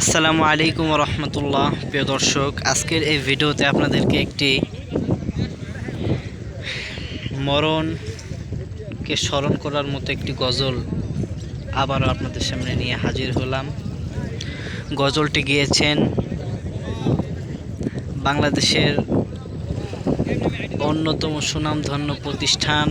আসসালামু আলাইকুম রহমতুল্লাহ, প্রিয় দর্শক। আজকের এই ভিডিওতে আপনাদেরকে একটি মরণকে স্মরণ করার মতো একটি গজল আবারও আপনাদের সামনে নিয়ে হাজির হলাম। গজলটি গিয়েছেন বাংলাদেশের অন্যতম সুনামধন্য প্রতিষ্ঠান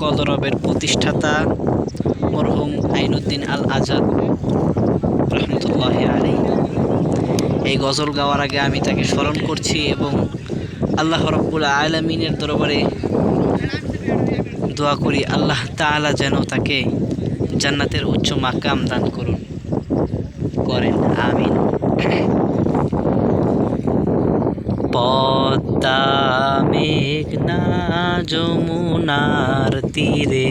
কদরবের প্রতিষ্ঠাতা মরহুম আইনুদ্দিন আল আজাদ রহমতুল্লাহ আলী এই গজল গাওয়ার আগে আমি তাকে স্মরণ করছি এবং আল্লাহ রব্বুল আলমিনের দরবারে দোয়া করি, আল্লাহ তাআলা যেন তাকে জান্নাতের উচ্চ মাকাম দান করুন, করেন, আমিন। মেঘনা যমুনার তীরে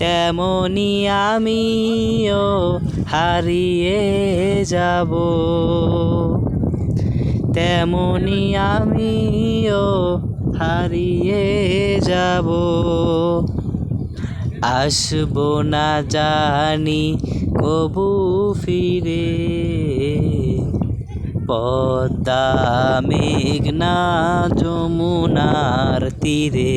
তেমনি আমিও হারিয়ে যাব। তেমনি আমিও হারিয়ে যাব। আসব না জানি কবু ফিরে। পদ্মা মেঘনা যমুনার তীরে।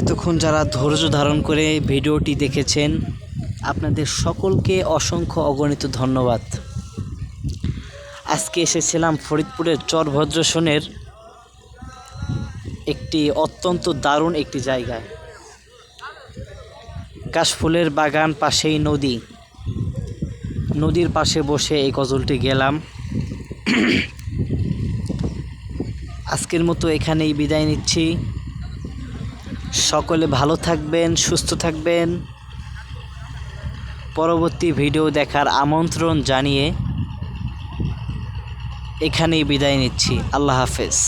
এতক্ষণ যারা ধৈর্য ধারণ করে ভিডিওটি দেখেছেন, আপনাদের সকলকে অসংখ্য অগণিত ধন্যবাদ। আজকে এসেছিলাম ফরিদপুরের চরভদ্রসনের একটি অত্যন্ত দারুণ একটি জায়গায়। কাশফুলের বাগান পাশেই নদী। নদীর পাশে বসে এই গজলটি গেলাম। আজকের মতো এখানেই বিদায় নিচ্ছি। সকলে ভালো থাকবেন, সুস্থ থাকবেন। পরবর্তী ভিডিও দেখার আমন্ত্রণ জানিয়ে এখানেই বিদায় নিচ্ছি। আল্লাহ হাফেজ।